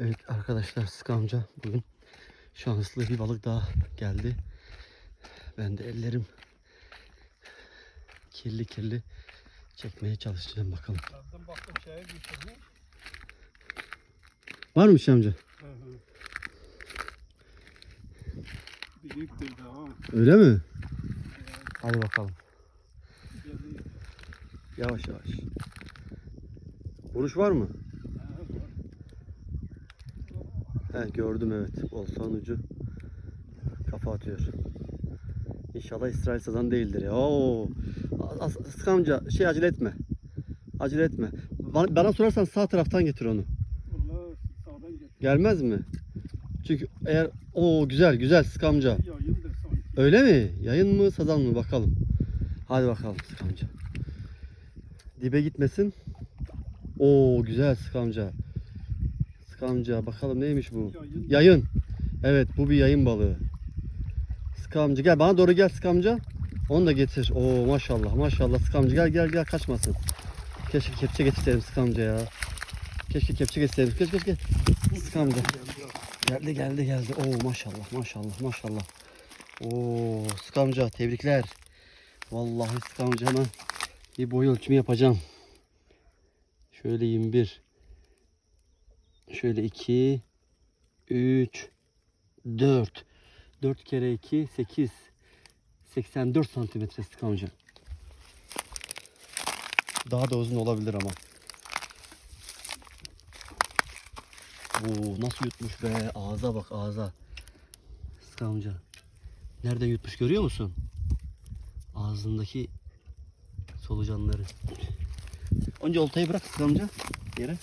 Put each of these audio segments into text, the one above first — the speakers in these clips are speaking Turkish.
Evet arkadaşlar Sıkı amca bugün şanslı bir balık daha geldi. Ben de ellerim kirli kirli çekmeye çalışacağım bakalım. Yardım baktım şeye getirdim. Var mı şey amca? Hı hı. Büyüktür daha. Öyle mi? Hadi bakalım. Yavaş yavaş. Vuruş var mı? Ha, var. He gördüm evet. Olsan ucu kafa atıyor. İnşallah İsrail sazan değildir ya. Oo. Sıkı amca şey acele etme. Acele etme. Bana, bana sorarsan sağ taraftan getir onu. Vallahi sağdan getir. Gelmez mi? Çünkü eğer o güzel güzel Sıkı amca. Öyle mi? Yayın mı sazan mı bakalım. Hadi bakalım Sıkı amca. Dibe gitmesin. Oo güzel Sıkı amca. Sıkı amca bakalım neymiş bu? Yayın. Evet bu bir yayın balığı. Sıkı amca gel bana doğru gel Sıkı amca. Onu da getir. Oo maşallah maşallah Sıkı amca gel gel gel kaçmasın. Keşke kepçe getirseydim Sıkı amca ya. Keşke kepçe getirseydim. Geç geç geç. Amca. Geldi geldi geldi. Oo maşallah maşallah maşallah. Oo Sıkı amca tebrikler. Vallahi Sıkı amca hemen bir boy ölçümü yapacağım. Şöyle 21. Şöyle 2 3 4 4 kere 2 8 84 santimetre amca. Daha da uzun olabilir ama. Oo nasıl yutmuş be ağza bak ağza. Sıkı amca. Nereden yutmuş görüyor musun? Ağzındaki solucanları. Önce oltayı bırak amca yere.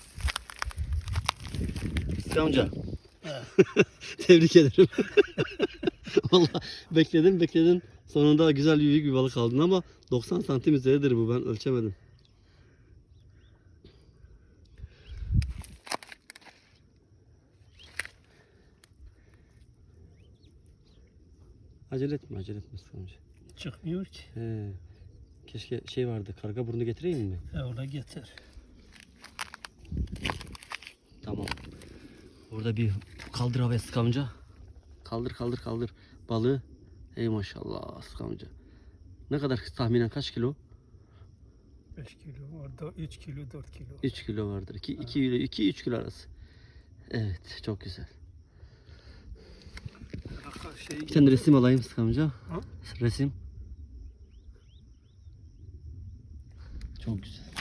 Sıkı amca. Tebrik ederim. Vallahi bekledim bekledim. Sonunda güzel büyük bir balık aldın ama 90 santim üzeridir bu ben ölçemedim. Acele etme acele etme amca. Çıkmıyor ki. He. Keşke şey vardı karga burnu getireyim mi? E orada getir. Tamam. Burada bir kaldır havaya Sıkı amca. Kaldır kaldır kaldır. Balığı. Ey maşallah Sıkı amca. Ne kadar tahminen kaç kilo? 5 kilo. Orada 3 kilo 4 kilo. 3 kilo vardır. 2 2 kilo 2 3 kilo arası. Evet çok güzel. Şey, Bir tane resim alayım Sıkı amca. Ha? Resim. Çok güzel.